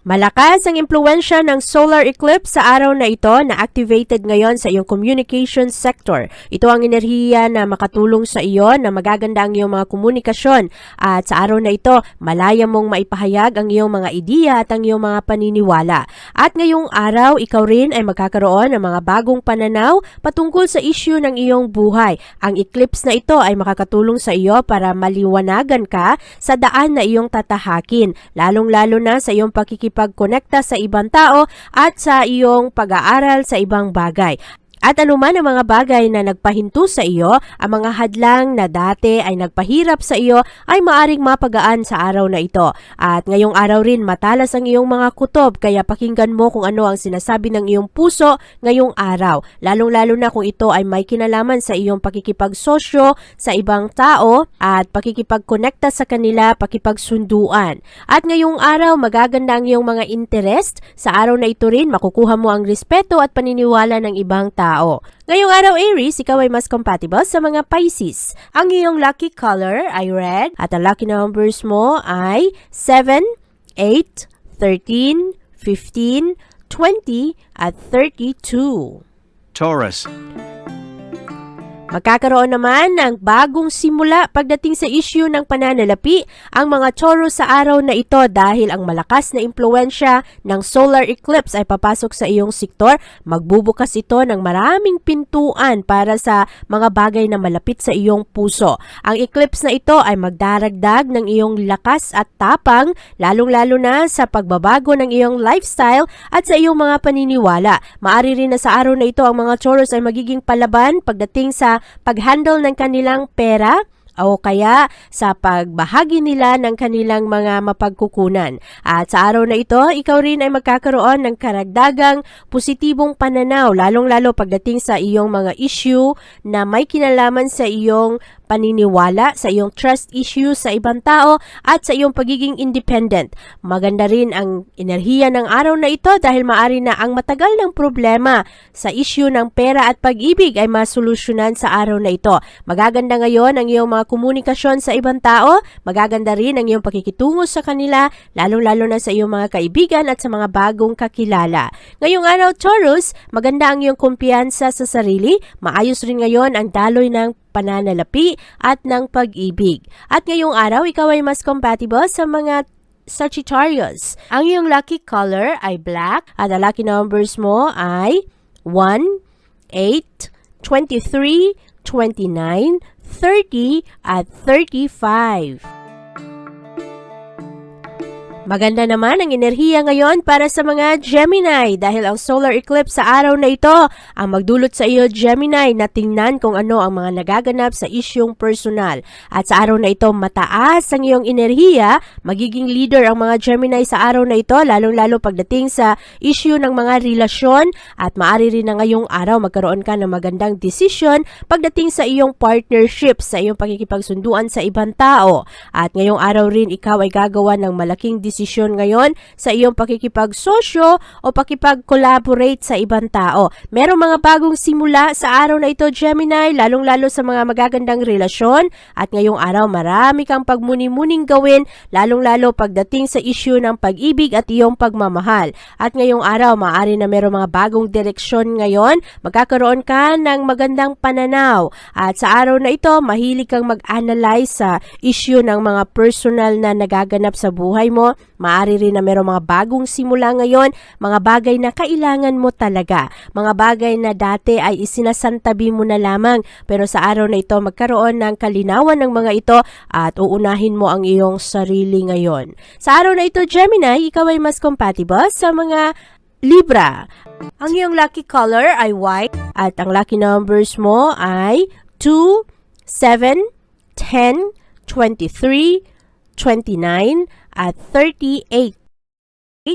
Malakas ang impluensya ng solar eclipse sa araw na ito na activated ngayon sa iyong communication sector. Ito ang enerhiya na makatulong sa iyo na magaganda ang iyong mga komunikasyon at sa araw na ito, malaya mong maipahayag ang iyong mga ideya at ang iyong mga paniniwala. At ngayong araw, ikaw rin ay magkakaroon ng mga bagong pananaw patungkol sa issue ng iyong buhay. Ang eclipse na ito ay makakatulong sa iyo para maliwanagan ka sa daan na iyong tatahakin, lalong-lalo na sa iyong pakikipagkonekta sa ibang tao at sa iyong pag-aaral sa ibang bagay. At anuman ang mga bagay na nagpahinto sa iyo, ang mga hadlang na dati ay nagpahirap sa iyo ay maaring mapagaan sa araw na ito. At ngayong araw rin matalas ang iyong mga kutob kaya pakinggan mo kung ano ang sinasabi ng iyong puso ngayong araw. Lalong-lalo na kung ito ay may kinalaman sa iyong pakikipagsosyo sa ibang tao at pakikipagkonekta sa kanila, pakipagsunduan. At ngayong araw magaganda ang iyong mga interest. Sa araw na ito rin makukuha mo ang respeto at paniniwala ng ibang tao. Ngayong araw Aries, ikaw ay mas compatible sa mga Pisces. Ang iyong lucky color ay red at ang lucky numbers mo ay 7, 8, 13, 15, 20 at 32. Taurus. Magkakaroon naman ng bagong simula pagdating sa issue ng pananalapi ang mga Taurus sa araw na ito dahil ang malakas na impluensya ng solar eclipse ay papasok sa iyong sektor. Magbubukas ito ng maraming pintuan para sa mga bagay na malapit sa iyong puso. Ang eclipse na ito ay magdaragdag ng iyong lakas at tapang lalong-lalo na sa pagbabago ng iyong lifestyle at sa iyong mga paniniwala. Maari rin na sa araw na ito ang mga Taurus ay magiging palaban pagdating sa pag-handle ng kanilang pera o kaya sa pagbahagi nila ng kanilang mga mapagkukunan. At sa araw na ito, ikaw rin ay magkakaroon ng karagdagang positibong pananaw, lalong-lalo pagdating sa iyong mga issue na may kinalaman sa iyong paniniwala, sa iyong trust issues sa ibang tao at sa iyong pagiging independent. Maganda rin ang enerhiya ng araw na ito dahil maari na ang matagal ng problema sa issue ng pera at pag-ibig ay masolusyonan sa araw na ito. Magaganda ngayon ang iyong mga komunikasyon sa ibang tao, magaganda rin ang iyong pakikitungo sa kanila, lalong-lalo na sa iyong mga kaibigan at sa mga bagong kakilala. Ngayong araw, Taurus, maganda ang iyong kumpiyansa sa sarili, maayos rin ngayon ang daloy ng pananalapi at ng pag-ibig. At ngayong araw, ikaw ay mas compatible sa mga Sagittarius. Ang iyong lucky color ay black at ang lucky numbers mo ay 1, 8, 23, 29, 30 at 35. Maganda naman ang enerhiya ngayon para sa mga Gemini dahil ang solar eclipse sa araw na ito ang magdulot sa iyo Gemini na tingnan kung ano ang mga nagaganap sa isyong personal. At sa araw na ito mataas ang iyong enerhiya, magiging leader ang mga Gemini sa araw na ito lalong-lalo pagdating sa issue ng mga relasyon at maari rin na ngayong araw magkaroon ka ng magandang decision pagdating sa iyong partnership, sa iyong pakikipagsunduan sa ibang tao. At ngayong araw rin ikaw ay gagawa ng malaking desisyon desisyon ngayon sa iyong pakikipagsosyo o pakipag-collaborate sa ibang tao. Merong mga bagong simula sa araw na ito, Gemini, lalong-lalo sa mga magagandang relasyon at ngayong araw marami kang pagmuni-muning gawin, lalong-lalo pagdating sa issue ng pag-ibig at iyong pagmamahal. At ngayong araw, maaari na merong mga bagong direksyon ngayon, magkakaroon ka ng magandang pananaw. At sa araw na ito, mahilig kang mag-analyze sa issue ng mga personal na nagaganap sa buhay mo. Maaari rin na merong mga bagong simula ngayon, mga bagay na kailangan mo talaga. Mga bagay na dati ay isinasantabi mo na lamang. Pero sa araw na ito, magkaroon ng kalinawan ng mga ito at uunahin mo ang iyong sarili ngayon. Sa araw na ito, Gemini, ikaw ay mas compatible sa mga Libra. Ang iyong lucky color ay white at ang lucky numbers mo ay 2, 7, 10, 23, 29, at 38.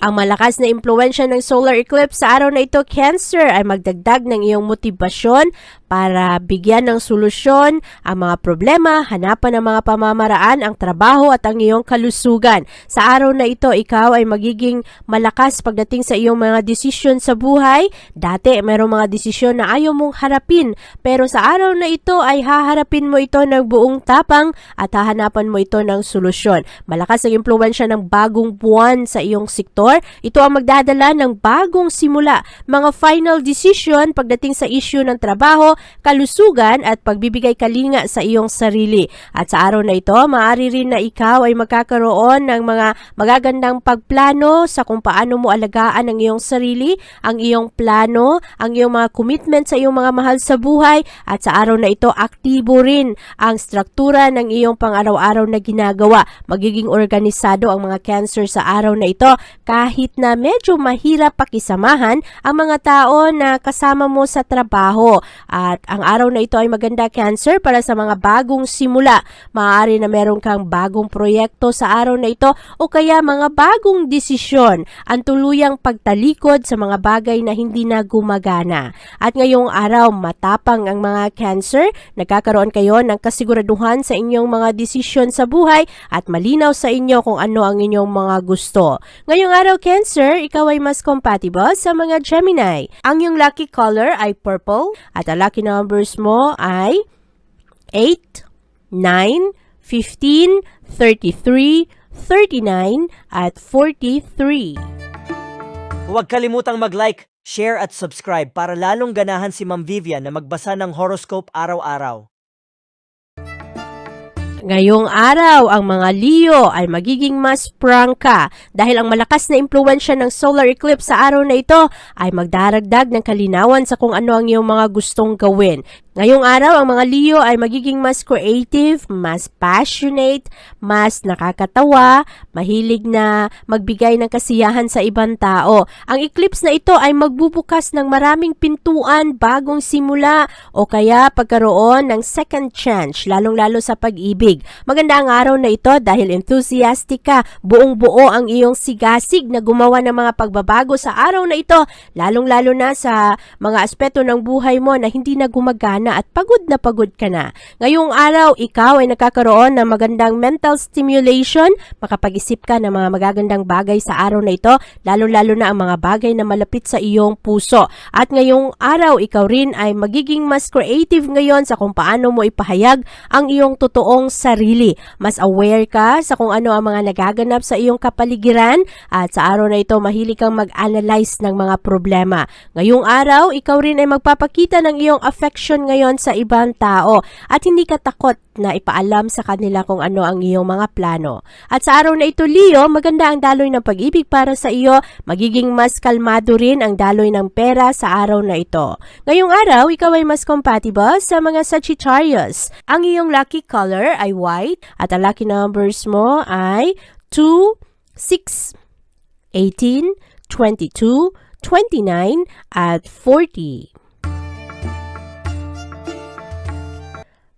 Ang malakas na impluensya ng solar eclipse sa araw na ito, Cancer, ay magdagdag ng iyong motibasyon para bigyan ng solusyon ang mga problema, hanapan ng mga pamamaraan, ang trabaho at ang iyong kalusugan. Sa araw na ito, ikaw ay magiging malakas pagdating sa iyong mga desisyon sa buhay. Dati, mayroong mga desisyon na ayaw mong harapin, pero sa araw na ito ay haharapin mo ito ng buong tapang at hahanapan mo ito ng solusyon. Malakas ang impluensya ng bagong buwan sa iyong sektor. Ito ang magdadala ng bagong simula, mga final decision pagdating sa issue ng trabaho, kalusugan at pagbibigay kalinga sa iyong sarili. At sa araw na ito, maaari rin na ikaw ay magkakaroon ng mga magagandang pagplano sa kung paano mo alagaan ang iyong sarili, ang iyong plano, ang iyong mga commitment sa iyong mga mahal sa buhay at sa araw na ito, aktibo rin ang struktura ng iyong pang-araw-araw na ginagawa. Magiging organisado ang mga cancer sa araw na ito kahit na medyo mahirap pakisamahan ang mga tao na kasama mo sa trabaho. At ang araw na ito ay maganda cancer para sa mga bagong simula. Maaari na meron kang bagong proyekto sa araw na ito o kaya mga bagong desisyon. Ang tuluyang pagtalikod sa mga bagay na hindi na gumagana. At ngayong araw, matapang ang mga cancer. Nagkakaroon kayo ng kasiguraduhan sa inyong mga desisyon sa buhay at malinaw sa inyo kung ano ang inyong mga gusto. Ngayong araw, Cancer, ikaw ay mas compatible sa mga Gemini. Ang iyong lucky color ay purple at ang lucky numbers mo ay 8, 9, 15, 33, 39, at 43. Huwag kalimutang mag-like, share at subscribe para lalong ganahan si Ma'am Vivian na magbasa ng horoscope araw-araw. Ngayong araw, ang mga Leo ay magiging mas prangka dahil ang malakas na impluensya ng solar eclipse sa araw na ito ay magdaragdag ng kalinawan sa kung ano ang iyong mga gustong gawin. Ngayong araw, ang mga Leo ay magiging mas creative, mas passionate, mas nakakatawa, mahilig na magbigay ng kasiyahan sa ibang tao. Ang eclipse na ito ay magbubukas ng maraming pintuan, bagong simula, o kaya pagkaroon ng second chance, lalong-lalo sa pag-ibig. Maganda ang araw na ito dahil enthusiastic ka, buong-buo ang iyong sigasig na gumawa ng mga pagbabago sa araw na ito, lalong-lalo na sa mga aspeto ng buhay mo na hindi na gumagana at pagod na pagod ka na. Ngayong araw, ikaw ay nakakaroon ng magandang mental stimulation, makapag-isip ka ng mga magagandang bagay sa araw na ito, lalo-lalo na ang mga bagay na malapit sa iyong puso. At ngayong araw, ikaw rin ay magiging mas creative ngayon sa kung paano mo ipahayag ang iyong totoong sarili. Mas aware ka sa kung ano ang mga nagaganap sa iyong kapaligiran at sa araw na ito, mahilig kang mag-analyze ng mga problema. Ngayong araw, ikaw rin ay magpapakita ng iyong affection ngayon sa ibang tao at hindi ka takot na ipaalam sa kanila kung ano ang iyong mga plano. At sa araw na ito, Leo, maganda ang daloy ng pag-ibig para sa iyo. Magiging mas kalmado rin ang daloy ng pera sa araw na ito. Ngayong araw, ikaw ay mas compatible sa mga Sagittarius. Ang iyong lucky color ay white at ang lucky numbers mo ay 2, 6, 18, 22, 29, at 40.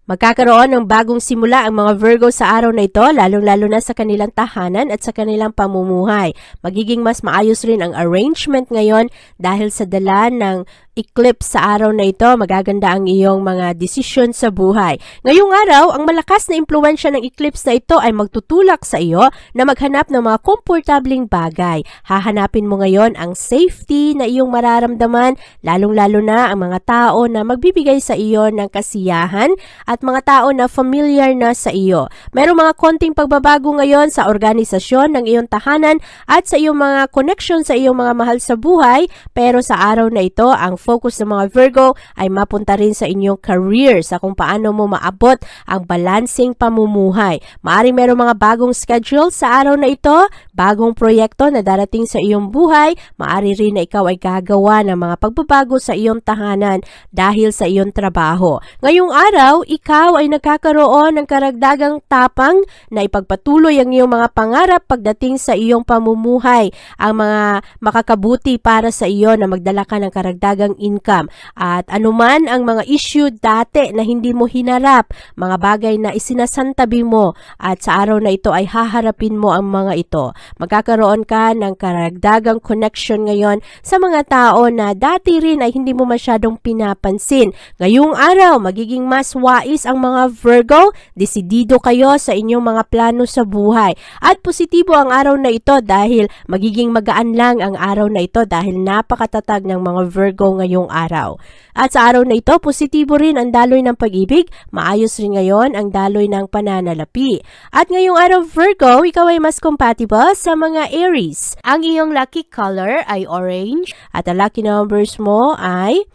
Magkakaroon ng bagong simula ang mga Virgo sa araw na ito, lalong-lalo na sa kanilang tahanan at sa kanilang pamumuhay. Magiging mas maayos rin ang arrangement ngayon dahil sa dala ng eclipse sa araw na ito, magaganda ang iyong mga desisyon sa buhay. Ngayong araw, ang malakas na impluensya ng eclipse na ito ay magtutulak sa iyo na maghanap ng mga komportabling bagay. Hahanapin mo ngayon ang safety na iyong mararamdaman, lalong-lalo na ang mga tao na magbibigay sa iyo ng kasiyahan at mga tao na familiar na sa iyo. Merong mga konting pagbabago ngayon sa organisasyon ng iyong tahanan at sa iyong mga connection sa iyong mga mahal sa buhay, pero sa araw na ito, ang focus ng mga Virgo ay mapunta rin sa inyong career, sa kung paano mo maabot ang balancing pamumuhay. Maari merong mga bagong schedule sa araw na ito, bagong proyekto na darating sa iyong buhay, maari rin na ikaw ay gagawa ng mga pagbabago sa iyong tahanan dahil sa iyong trabaho. Ngayong araw, ikaw ay nagkakaroon ng karagdagang tapang na ipagpatuloy ang iyong mga pangarap pagdating sa iyong pamumuhay, ang mga makakabuti para sa iyo na magdala ka ng karagdagang income. At anuman ang mga issue dati na hindi mo hinarap, mga bagay na isinasantabi mo at sa araw na ito ay haharapin mo ang mga ito. Magkakaroon ka ng karagdagang connection ngayon sa mga tao na dati rin ay hindi mo masyadong pinapansin. Ngayong araw, magiging mas wais ang mga Virgo, desidido kayo sa inyong mga plano sa buhay. At positibo ang araw na ito dahil magiging magaan lang ang araw na ito dahil napakatatag ng mga Virgo ngayong araw. At sa araw na ito, positibo rin ang daloy ng pag-ibig, maayos rin ngayon ang daloy ng pananalapi. At ngayong araw Virgo, ikaw ay mas compatible sa mga Aries. Ang iyong lucky color ay orange at ang lucky numbers mo ay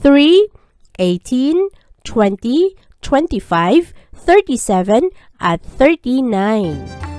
3, 18, 20, 25, 37, at 39.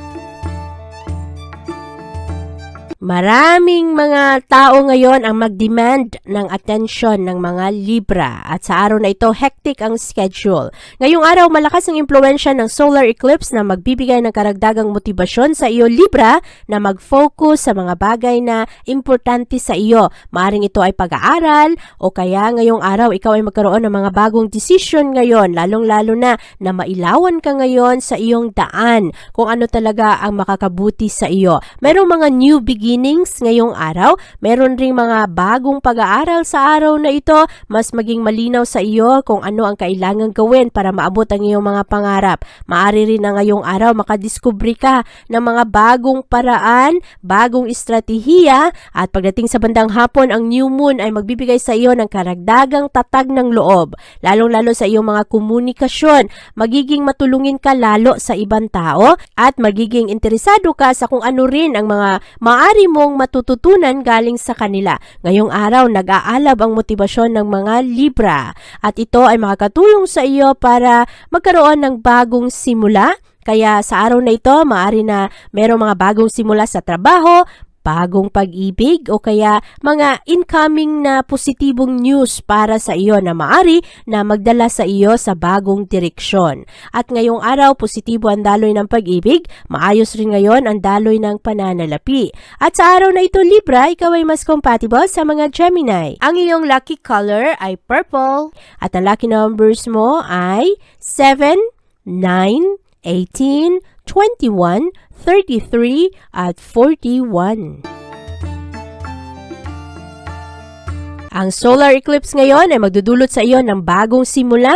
Maraming mga tao ngayon ang mag-demand ng attention ng mga Libra at sa araw na ito hectic ang schedule. Ngayong araw malakas ang impluensya ng solar eclipse na magbibigay ng karagdagang motibasyon sa iyo Libra na mag-focus sa mga bagay na importante sa iyo. Maaring ito ay pag-aaral o kaya ngayong araw ikaw ay magkaroon ng mga bagong decision ngayon lalong-lalo na na mailawan ka ngayon sa iyong daan kung ano talaga ang makakabuti sa iyo. Merong mga new beginnings ngayong araw. Meron ring mga bagong pag-aaral sa araw na ito. Mas maging malinaw sa iyo kung ano ang kailangang gawin para maabot ang iyong mga pangarap. Maari rin na ngayong araw makadiskubre ka ng mga bagong paraan, bagong estratehiya at pagdating sa bandang hapon ang new moon ay magbibigay sa iyo ng karagdagang tatag ng loob. Lalong-lalo sa iyong mga komunikasyon. Magiging matulungin ka lalo sa ibang tao at magiging interesado ka sa kung ano rin ang mga maari mong matututunan galing sa kanila. Ngayong araw, nag-aalab ang motibasyon ng mga Libra at ito ay makakatulong sa iyo para magkaroon ng bagong simula. Kaya sa araw na ito, maari na merong mga bagong simula sa trabaho, bagong pag-ibig o kaya mga incoming na positibong news para sa iyo na maari na magdala sa iyo sa bagong direksyon. At ngayong araw, positibo ang daloy ng pag-ibig, maayos rin ngayon ang daloy ng pananalapi. At sa araw na ito, Libra, ikaw ay mas compatible sa mga Gemini. Ang iyong lucky color ay purple at ang lucky numbers mo ay 7, 9, 18, 21, 33, at 41. Ang solar eclipse ngayon ay magdudulot sa iyo ng bagong simula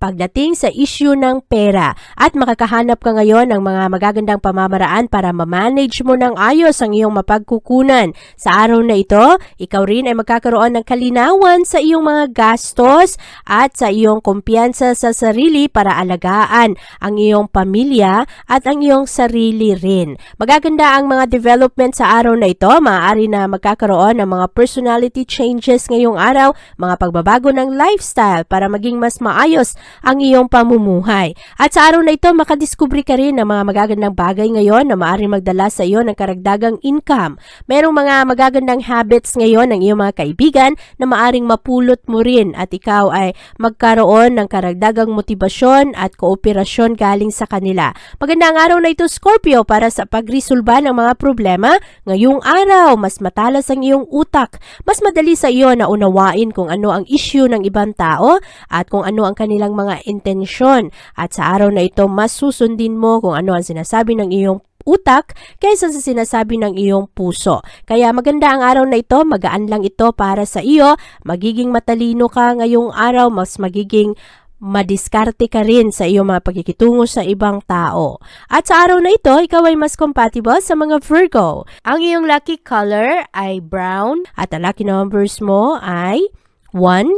pagdating sa issue ng pera at makakahanap ka ngayon ng mga magagandang pamamaraan para ma-manage mo ng ayos ang iyong mapagkukunan. Sa araw na ito, ikaw rin ay magkakaroon ng kalinawan sa iyong mga gastos at sa iyong kumpiyansa sa sarili para alagaan ang iyong pamilya at ang iyong sarili rin. Magaganda ang mga development sa araw na ito. Maaari na magkakaroon ng mga personality changes ngayong araw, mga pagbabago ng lifestyle para maging mas maayos ang iyong pamumuhay. At sa araw na ito, makadiskubre ka rin ng mga magagandang bagay ngayon na maaaring magdala sa iyo ng karagdagang income. Merong mga magagandang habits ngayon ng iyong mga kaibigan na maaring mapulot mo rin at ikaw ay magkaroon ng karagdagang motibasyon at kooperasyon galing sa kanila. Magandang araw na ito, Scorpio, para sa pagrisolba ng mga problema. Ngayong araw, mas matalas ang iyong utak. Mas madali sa iyo na unawain kung ano ang issue ng ibang tao at kung ano ang kanilang mga intensyon. At sa araw na ito, mas susundin mo kung ano ang sinasabi ng iyong utak kaysa sa sinasabi ng iyong puso. Kaya maganda ang araw na ito, magaan lang ito para sa iyo, magiging matalino ka ngayong araw, mas magiging madiskarte ka rin sa iyong mga pagkikitungo sa ibang tao. At sa araw na ito, ikaw ay mas compatible sa mga Virgo. Ang iyong lucky color ay brown at ang lucky numbers mo ay 1,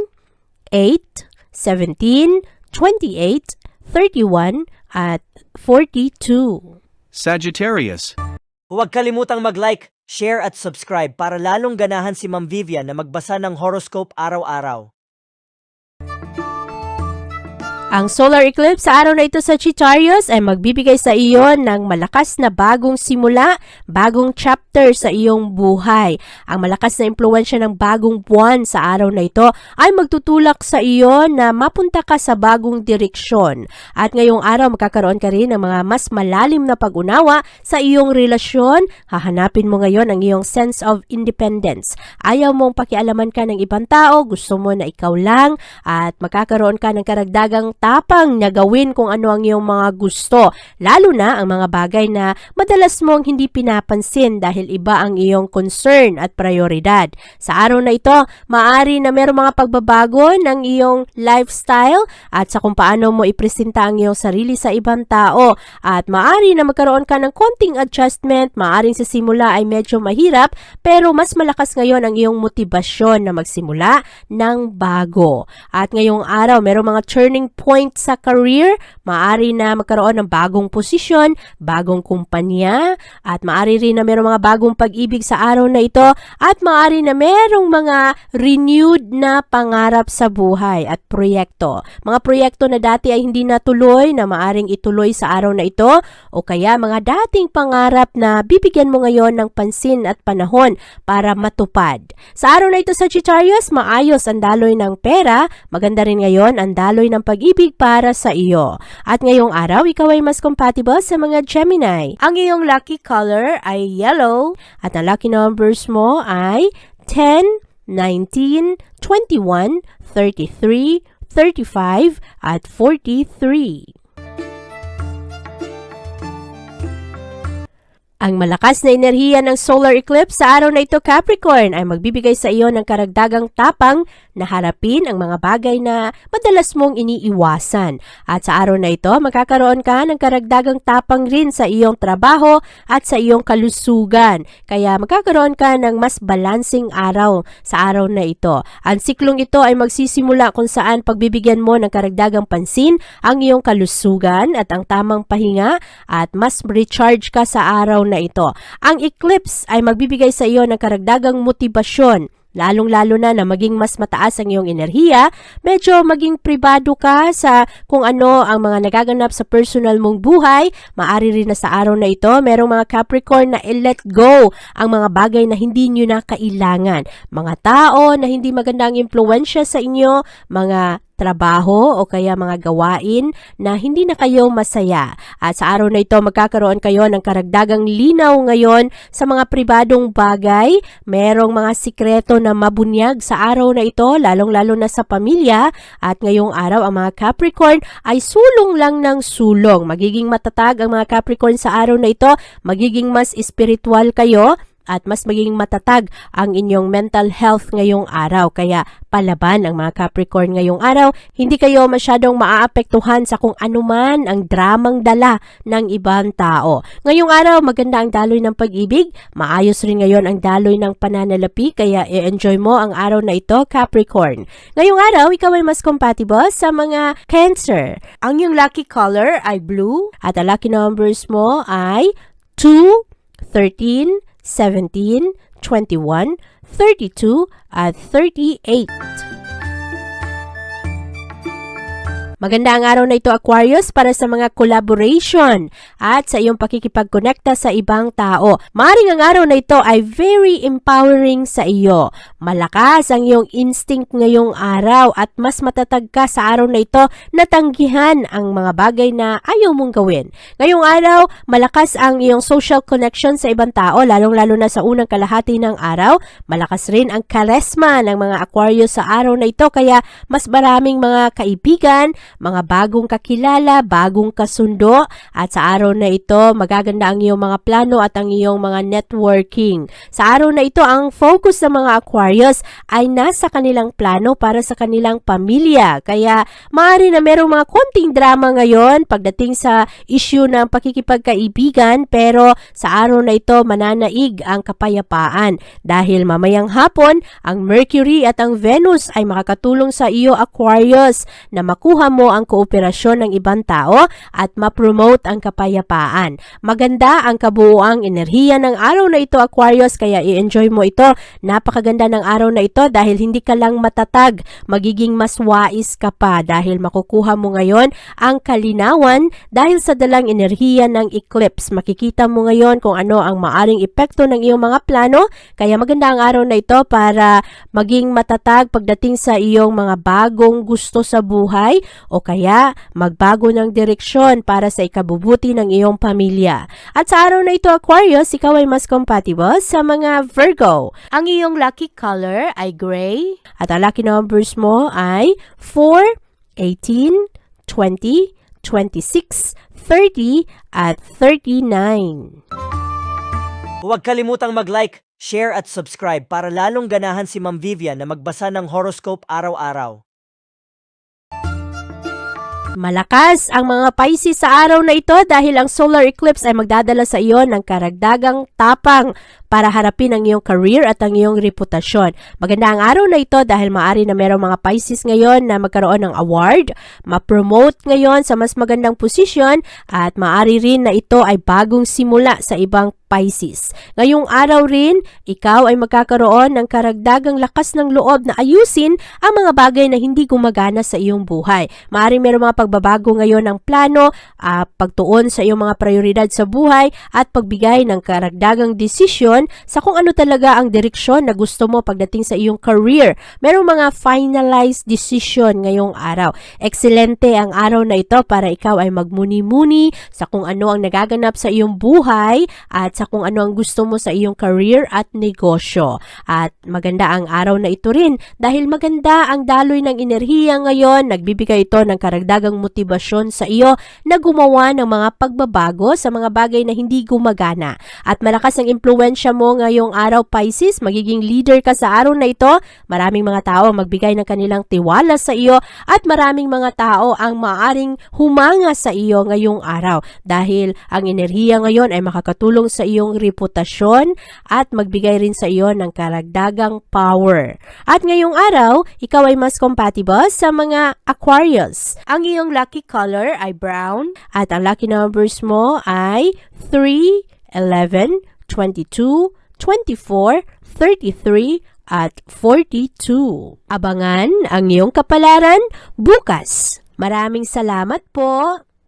8, 17, 28, 31, at 42. Sagittarius. Huwag kalimutang mag-like, share at subscribe para lalong ganahan si Ma'am Vivian na magbasa ng horoscope araw-araw. Ang solar eclipse sa araw na ito sa Sagittarius ay magbibigay sa iyo ng malakas na bagong simula, bagong chapter sa iyong buhay. Ang malakas na impluensya ng bagong buwan sa araw na ito ay magtutulak sa iyo na mapunta ka sa bagong direksyon. At ngayong araw magkakaroon ka rin ng mga mas malalim na pag-unawa sa iyong relasyon. Hahanapin mo ngayon ang iyong sense of independence. Ayaw mong pakialaman ka ng ibang tao, gusto mo na ikaw lang at magkakaroon ka ng karagdagang tapang na gawin kung ano ang iyong mga gusto, lalo na ang mga bagay na madalas mong hindi pinapansin dahil iba ang iyong concern at prioridad. Sa araw na ito, maari na mayroong mga pagbabago ng iyong lifestyle at sa kung paano mo ipresenta ang iyong sarili sa ibang tao at maari na magkaroon ka ng konting adjustment, maaring sa simula ay medyo mahirap pero mas malakas ngayon ang iyong motibasyon na magsimula ng bago. At ngayong araw, merong mga turning point sa career, maari na magkaroon ng bagong posisyon, bagong kumpanya, at maari rin na merong mga bagong pag-ibig sa araw na ito, at maari na merong mga renewed na pangarap sa buhay at proyekto. Mga proyekto na dati ay hindi natuloy na maaring ituloy sa araw na ito, o kaya mga dating pangarap na bibigyan mo ngayon ng pansin at panahon para matupad. Sa araw na ito sa Sagittarius, maayos ang daloy ng pera, maganda rin ngayon ang daloy ng pag-ibig para sa iyo. At ngayong araw, ikaw ay mas compatible sa mga Gemini. Ang iyong lucky color ay yellow at ang lucky numbers mo ay 10, 19, 21, 33, 35, at 43. Ang malakas na enerhiya ng solar eclipse sa araw na ito Capricorn ay magbibigay sa iyo ng karagdagang tapang na harapin ang mga bagay na madalas mong iniiwasan. At sa araw na ito, magkakaroon ka ng karagdagang tapang rin sa iyong trabaho at sa iyong kalusugan. Kaya magkakaroon ka ng mas balancing araw sa araw na ito. Ang siklong ito ay magsisimula kung saan pagbibigyan mo ng karagdagang pansin ang iyong kalusugan at ang tamang pahinga at mas recharge ka sa araw na ito. Ang eclipse ay magbibigay sa iyo ng karagdagang motibasyon lalong-lalo na na maging mas mataas ang iyong enerhiya, medyo maging pribado ka sa kung ano ang mga nagaganap sa personal mong buhay, maari rin na sa araw na ito, merong mga Capricorn na i-let go ang mga bagay na hindi nyo na kailangan. Mga tao na hindi magandang impluensya sa inyo, mga trabaho o kaya mga gawain na hindi na kayo masaya. At sa araw na ito, magkakaroon kayo ng karagdagang linaw ngayon sa mga pribadong bagay. Merong mga sikreto na mabunyag sa araw na ito, lalong-lalo na sa pamilya. At ngayong araw, ang mga Capricorn ay sulong lang ng sulong. Magiging matatag ang mga Capricorn sa araw na ito, magiging mas spiritual kayo, at mas magiging matatag ang inyong mental health ngayong araw. Kaya palaban ang mga Capricorn ngayong araw. Hindi kayo masyadong maaapektuhan sa kung anuman ang dramang dala ng ibang tao. Ngayong araw, maganda ang daloy ng pag-ibig. Maayos rin ngayon ang daloy ng pananalapi. Kaya i-enjoy mo ang araw na ito, Capricorn. Ngayong araw, ikaw ay mas compatible sa mga Cancer. Ang iyong lucky color ay blue at ang lucky numbers mo ay 2, 13, 17, 21, 32, at 38. Maganda ang araw na ito Aquarius para sa mga collaboration at sa iyong pakikipagkonekta sa ibang tao. Maring ang araw na ito ay very empowering sa iyo. Malakas ang iyong instinct ngayong araw at mas matatag ka sa araw na ito na tanggihan ang mga bagay na ayaw mong gawin. Ngayong araw, malakas ang iyong social connection sa ibang tao lalong-lalo na sa unang kalahati ng araw. Malakas rin ang charisma ng mga Aquarius sa araw na ito kaya mas maraming mga kaibigan mga bagong kakilala, bagong kasundo, at sa araw na ito, magaganda ang iyong mga plano at ang iyong mga networking. Sa araw na ito, ang focus ng mga Aquarius ay nasa kanilang plano para sa kanilang pamilya. Kaya maaari na merong mga konting drama ngayon pagdating sa issue ng pakikipagkaibigan pero sa araw na ito mananaig ang kapayapaan dahil mamayang hapon ang Mercury at ang Venus ay makakatulong sa iyo Aquarius na makuha mo ang kooperasyon ng ibang tao at ma-promote ang kapayapaan. Maganda ang kabuuang enerhiya ng araw na ito Aquarius kaya i-enjoy mo ito. Napakaganda ng araw na ito dahil hindi ka lang matatag, magiging mas wais ka pa dahil makukuha mo ngayon ang kalinawan dahil sa dalang enerhiya ng eclipse. Makikita mo ngayon kung ano ang maaring epekto ng iyong mga plano kaya maganda ang araw na ito para maging matatag pagdating sa iyong mga bagong gusto sa buhay o kaya magbago ng direksyon para sa ikabubuti ng iyong pamilya. At sa araw na ito Aquarius, ikaw ay mas compatible sa mga Virgo. Ang iyong lucky color ay gray at ang lucky numbers mo ay 4, 18, 20, 26, 30 at 39. Huwag kalimutang mag-like, share at subscribe para lalong ganahan si Ma'am Vivian na magbasa ng horoscope araw-araw. Malakas ang mga Pisces sa araw na ito dahil ang solar eclipse ay magdadala sa iyo ng karagdagang tapang para harapin ang iyong career at ang iyong reputasyon. Maganda ang araw na ito dahil maari na merong mga Pisces ngayon na magkaroon ng award, ma-promote ngayon sa mas magandang posisyon at maari rin na ito ay bagong simula sa ibang Pisces. Ngayong araw rin, ikaw ay magkakaroon ng karagdagang lakas ng loob na ayusin ang mga bagay na hindi gumagana sa iyong buhay. Maaaring meron mga pagbabago ngayon ng plano, ah, pagtuon sa iyong mga prioridad sa buhay at pagbigay ng karagdagang desisyon sa kung ano talaga ang direksyon na gusto mo pagdating sa iyong career. Merong mga finalized decision ngayong araw. Ekscelente ang araw na ito para ikaw ay magmuni-muni sa kung ano ang nagaganap sa iyong buhay at sa kung ano ang gusto mo sa iyong career at negosyo. At maganda ang araw na ito rin dahil maganda ang daloy ng enerhiya ngayon, nagbibigay ito ng karagdagang motibasyon sa iyo na gumawa ng mga pagbabago sa mga bagay na hindi gumagana. At malakas ang impluensya mo ngayong araw Pisces, magiging leader ka sa araw na ito. Maraming mga tao magbigay ng kanilang tiwala sa iyo at maraming mga tao ang maaring humanga sa iyo ngayong araw dahil ang enerhiya ngayon ay makakatulong sa iyong reputasyon at magbigay rin sa iyo ng karagdagang power. At ngayong araw, ikaw ay mas compatible sa mga Aquarius. Ang iyong lucky color ay brown at ang lucky numbers mo ay 3, 11, 22, 24, 33, at 42. Abangan ang iyong kapalaran bukas. Maraming salamat po.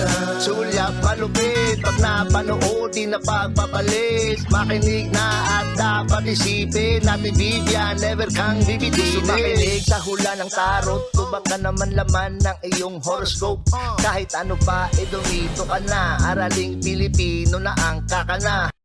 Una, sulyap malupit Pag napanood, di na pagpapalit Makinig na at dapat isipin Ate Vivian, never kang bibitinin Makinig. Sa hula ng tarot Tubak ka naman laman ng iyong horoscope. Kahit ano pa, eh dumito ka na. Araling Pilipino na ang kakana